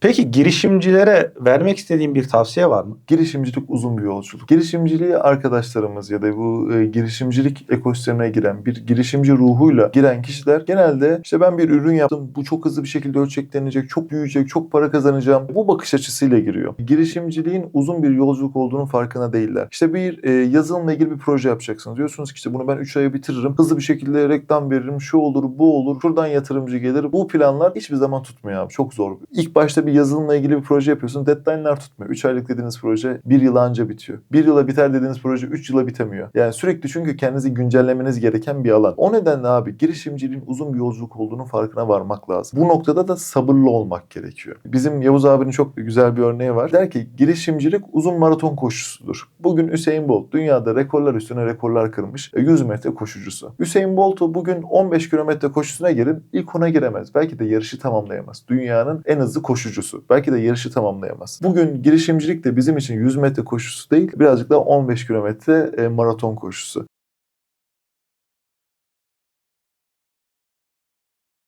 Peki girişimcilere vermek istediğin bir tavsiye var mı? Girişimcilik uzun bir yolculuk. Girişimciliği arkadaşlarımız ya da bu e, girişimcilik ekosistemine giren bir girişimci ruhuyla giren kişiler genelde işte ben bir ürün yaptım bu çok hızlı bir şekilde ölçeklenecek, çok büyüyecek, çok para kazanacağım. Bu bakış açısıyla giriyor. Girişimciliğin uzun bir yolculuk olduğunun farkına değiller. İşte bir e, yazılımla ilgili bir proje yapacaksınız. Diyorsunuz ki işte bunu ben 3 aya bitiririm. Hızlı bir şekilde reklam veririm. Şu olur, bu olur. Şuradan yatırımcı gelir. Bu planlar hiçbir zaman tutmuyor abi. Çok zor. İlk başta bir yazılımla ilgili bir proje yapıyorsun. Deadline'lar tutmuyor. 3 aylık dediğiniz proje 1 yıl anca bitiyor. 1 yıla biter dediğiniz proje 3 yıla bitemiyor. Yani sürekli çünkü kendinizi güncellemeniz gereken bir alan. O nedenle abi girişimciliğin uzun bir yolculuk olduğunun farkına varmak lazım. Bu noktada da sabırlı olmak gerekiyor. Bizim Yavuz abinin çok güzel bir örneği var. Der ki girişimcilik uzun maraton koşusudur. Bugün Hüseyin Bolt dünyada rekorlar üstüne rekorlar kırmış. e, 100 metre koşucusu. Hüseyin Bolt'u bugün 15 kilometre koşusuna girin ilk ona giremez. Belki de yarışı tamamlayamaz. Dünyanın en hızlı koşucusu. Belki de yarışı tamamlayamaz. Bugün girişimcilik de bizim için 100 metre koşusu değil birazcık daha 15 kilometre e, maraton koşusu.